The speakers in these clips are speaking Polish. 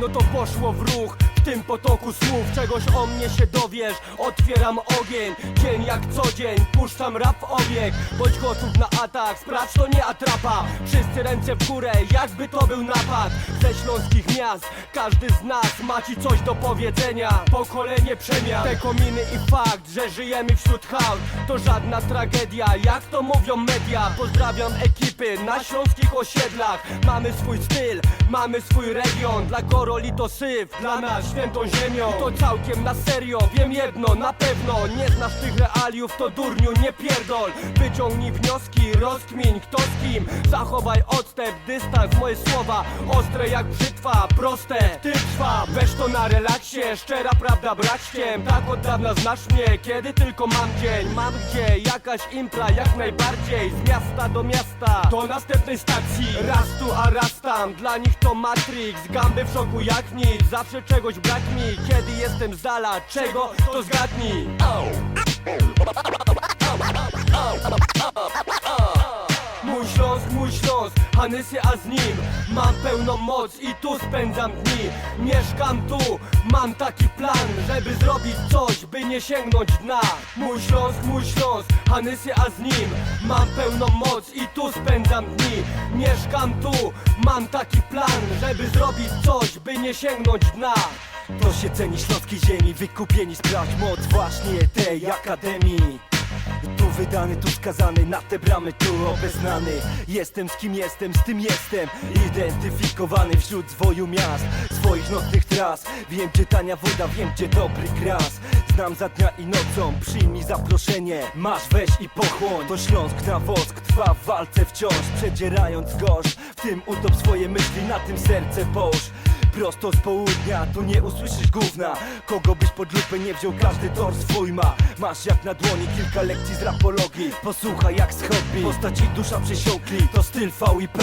no to poszło w ruch W tym potoku słów. Czegoś o mnie się dowiesz Otwieram ogień, dzień jak co dzień Puszczam rap w obieg, bądź gotów na atak Sprawdź to nie atrapa, wszyscy ręce w górę Jakby to był napad. Ze śląskich miast Każdy z nas ma ci coś do powiedzenia. Pokolenie przemian. Te kominy i fakt, że żyjemy wśród hałd To żadna tragedia, jak to mówią media? Pozdrawiam ekipy na śląskich osiedlach. Mamy swój styl, mamy swój region Dla Goroli to syf, dla nas świętą ziemią. To całkiem na serio, wiem jedno na pewno. Nie znasz tych realiów, to durniu nie pierdol. Wyciągnij wnioski, rozkmiń kto z kim. Zachowaj odstęp, dystans, moje słowa. Ostre jak brzytwa, proste, ty trwa Weź to na relaksie, szczera prawda braćkiem Tak od dawna znasz mnie, kiedy tylko mam dzień. Mam gdzie, jakaś impra jak najbardziej. Z miasta do miasta, do następnej stacji. Raz tu, a raz tam, dla nich to Matrix. Gamby w szoku jak nic, zawsze czegoś brak mi. Kiedy jestem z dala, czego, to zgadnij? Mój Śląsk, mój Śląsk, Hanysy, a z nim Mam pełną moc i tu spędzam dni. Mieszkam tu, mam taki plan Żeby zrobić coś, by nie sięgnąć dna. Mój Śląsk, mój Śląsk, Hanysy, a z nim Mam pełną moc i tu spędzam dni. Mieszkam tu, mam taki plan Żeby zrobić coś, by nie sięgnąć dna. To się ceni śląskiej ziemi, wykupieni sprawdź moc właśnie tej akademii wydany, tu skazany, na te bramy tu obeznany. Jestem z kim jestem, z tym jestem Identyfikowany wśród zwoju miast Swoich nocnych tras. Wiem gdzie tania woda, wiem gdzie dobry gras. Znam za dnia i nocą, przyjmij zaproszenie. Masz weź i pochłoń. To Śląsk na wosk, trwa w walce wciąż. Przedzierając gorsz, w tym utop swoje myśli Na tym serce połóż Prosto z południa, tu nie usłyszysz gówna. Kogo byś pod lupę nie wziął, każdy tor swój ma. Masz jak na dłoni kilka lekcji z rapologii. Posłuchaj jak z hobby, postać i dusza przesiąkli. To styl VIP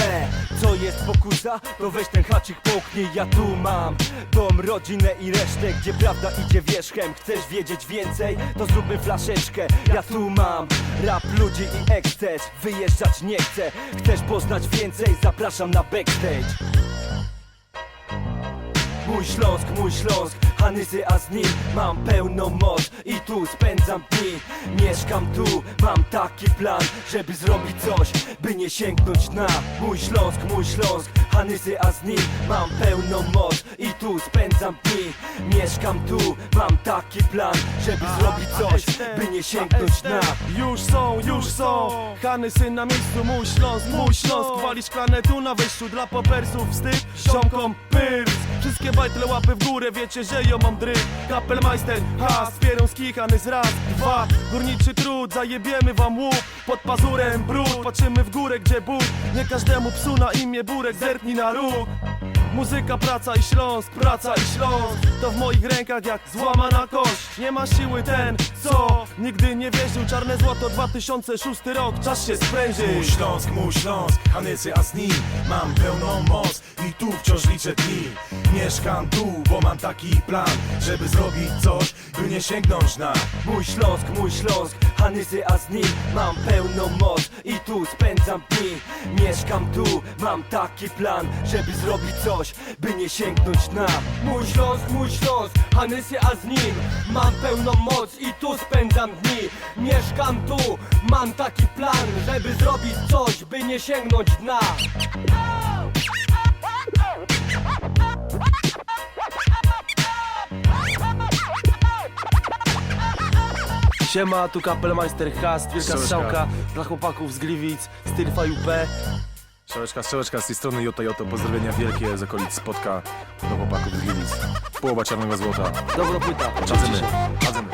Co jest pokusa? To weź ten haczyk połknij. Ja tu mam dom, rodzinę i resztę Gdzie prawda idzie wierzchem. Chcesz wiedzieć więcej? To zróbmy flaszeczkę. Ja tu mam rap, ludzi i eksces Wyjeżdżać nie chcę. Chcesz poznać więcej? Zapraszam na backstage Mój Śląsk, mój Śląsk, Hanysy, a z nim mam pełną moc I tu spędzam dni, mieszkam tu Mam taki plan, żeby zrobić coś, by nie sięgnąć na. Mój Śląsk, mój Śląsk, Hanysy, a z nim mam pełną moc I tu spędzam dni, mieszkam tu Mam taki plan, żeby zrobić coś, by nie sięgnąć na Już są, już są. Hany syn na miejscu, mój Śląsk, mój Śląsk. Szklane tu na wejściu dla popersów Wstyd, ziomkom, pyrs Wszystkie bajtle łapy w górę, wiecie, że ją mam dryg Kapelmeister, has, pierąski, Hanys raz, dwa Górniczy trud, zajebiemy wam łup. Pod pazurem brud, patrzymy w górę, gdzie Bóg Nie każdemu psu na imię Burek, zerknij na róg Muzyka, praca i Śląsk, praca i Śląsk. To w moich rękach jak złamana kość. Nie ma siły ten, co? Nigdy nie wierzył. Czarne złoto 2006 rok, czas się sprężyć. Mój Śląsk, mój Śląsk, Hanysy, a z nim Mam pełną moc. I tu wciąż liczę dni. Mieszkam tu, bo mam taki plan Żeby zrobić coś, by nie sięgnąć na Mój Śląsk, mój Śląsk, Hanysy, a z nim mam pełną moc. I tu spędzam dni, mieszkam tu Mam taki plan, żeby zrobić coś, by nie sięgnąć na Mój Śląsk, mój Śląsk, Hanysy, a z nim Mam pełną moc i tu spędzam dni. Mieszkam tu, mam taki plan Żeby zrobić coś, by nie sięgnąć dna. Siema, tu Kapelmeister Hast, wielka Strzałeczka. strzałka dla chłopaków z Gliwic, styl UP Strzałeczka, strzałeczka z tej strony Joto Joto Pozdrowienia wielkie z okolic Spotka Do chłopaków z Gliwic. Połowa czarnego złota. Dobro płyta, Czadzemy, czadzemy